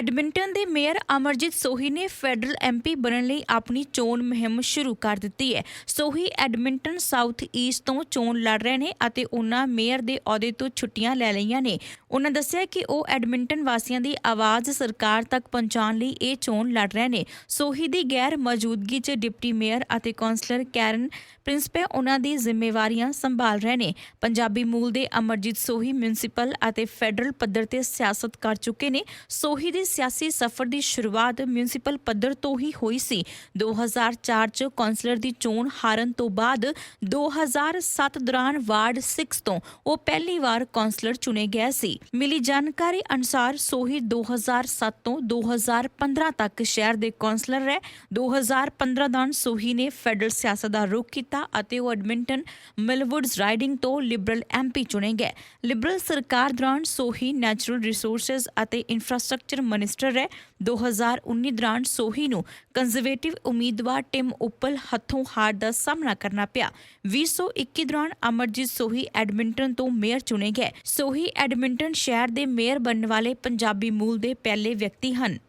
Edmonton ਦੇ mayor Amarjit ਸੋਹੀ ਨੇ federal MP ਬਣਨ ਲਈ ਆਪਣੀ ਚੋਣ ਮੁਹਿੰਮ ਸ਼ੁਰੂ ਕਰ ਦਿੱਤੀ ਹੈ। ਸੋਹੀ ਐਡਮਿੰਟਨ ਸਾਊਥ ਈਸਟ ਤੋਂ ਚੋਣ ਲੜ ਰਹੇ ਨੇ ਅਤੇ ਉਹਨਾਂ ਮੇਅਰ ਦੇ ਅਹੁਦੇ ਤੋਂ ਛੁੱਟੀਆਂ ਲੈ ਲਈਆਂ ਨੇ। ਉਹਨਾਂ ਦੱਸਿਆ ਕਿ ਉਹ ਐਡਮਿੰਟਨ ਵਾਸੀਆਂ ਦੀ ਆਵਾਜ਼ ਸਰਕਾਰ ਤੱਕ ਪਹੁੰਚਾਉਣ ਲਈ ਇਹ ਚੋਣ ਲੜ ਰਹੇ ਨੇ। ਸੋਹੀ ਦੀ ਗੈਰ ਮੌਜੂਦਗੀ 'ਚ ਡਿਪਟੀ ਮੇਅਰ ਅਤੇ ਕੌਂਸਲਰ ਕੈਰਨ ਪ੍ਰਿੰਸਪੇ ਉਹਨਾਂ ਦੀ ਜ਼ਿੰਮੇਵਾਰੀਆਂ ਸੰਭਾਲ ਰਹੇ ਨੇ। ਪੰਜਾਬੀ ਮੂਲ ਦੇ ਅਮਰਜੀਤ ਸੋਹੀ ਮਿਊਨਿਸਪਲ ਅਤੇ ਫੈਡਰਲ ਪੱਧਰ ਤੇ ਸਿਆਸਤ ਕਰ ਚੁੱਕੇ ਨੇ। ਸੋਹੀ ਦੇ ਸਿਆਸੀ ਸਫ਼ਰ ਦੀ ਸ਼ੁਰੂਆਤ ਮਿਊਨਿਸਪਲ ਪੱਧਰ ਤੋਂ ਹੀ ਹੋਈ ਸੀ। 2004 ਚ ਕੌਂਸਲਰ ਦੀ ਚੋਣ ਹਾਰਨ ਤੋਂ ਬਾਅਦ 2007 ਦੌਰਾਨ ਵਾਰਡ 6 ਤੋਂ ਉਹ ਪਹਿਲੀ ਵਾਰ ਕੌਂਸਲਰ ਚੁਣੇ ਗਏ ਸੀ। ਮਿਲੀ ਜਾਣਕਾਰੀ ਅਨੁਸਾਰ ਸੋਹੀ 2007 ਤੋਂ 2015 ਤੱਕ ਸ਼ਹਿਰ ਦੇ ਕੌਂਸਲਰ ਰਹੇ। 2015 ਦੌਰਾਨ ਸੋਹੀ ਨੇ ਫੈਡਰਲ ਸਿਆਸਤ ਦਾ ਰੁਖ ਕੀਤਾ ਅਤੇ ਉਹ ਐਡਮਿੰਟਨ ਮਿਲਵੁੱਡਸ ਰਾਈਡਿੰਗ ਤੋਂ ਲਿਬਰਲ ਐਮਪੀ ਚੁਣੇ ਗਏ। ਲਿਬਰਲ ਸਰਕਾਰ ਦੌਰਾਨ ਸੋਹੀ ਨੈਚੁਰਲ ਰਿਸੋਰਸਜ਼ ਅਤੇ ਇਨਫਰਾਸਟ੍ਰਕਚਰ ਮਿਨਿਸਟਰ ਰਹੇ 2019 ਦੌਰਾਨ ਸੋਹੀ ਨੂੰ ਕੰਜ਼ਰਵੇਟਿਵ ਉਮੀਦਵਾਰ ਟਿਮ ਉਪਲ ਹੱਥੋਂ ਹਾਰ ਦਾ ਸਾਹਮਣਾ ਕਰਨਾ ਪਿਆ। 2021 ਦੌਰਾਨ ਅਮਰਜੀਤ ਸੋਹੀ ਐਡਮਿੰਟਨ ਤੋਂ ਮੇਅਰ ਚੁਣੇ ਗਏ। ਸੋਹੀ ਐਡਮਿੰਟਨ ਸ਼ਹਿਰ ਦੇ ਮੇਅਰ ਬਣਨ ਵਾਲੇ ਪੰਜਾਬੀ ਮੂਲ ਦੇ ਪਹਿਲੇ ਵਿਅਕਤੀ ਹਨ।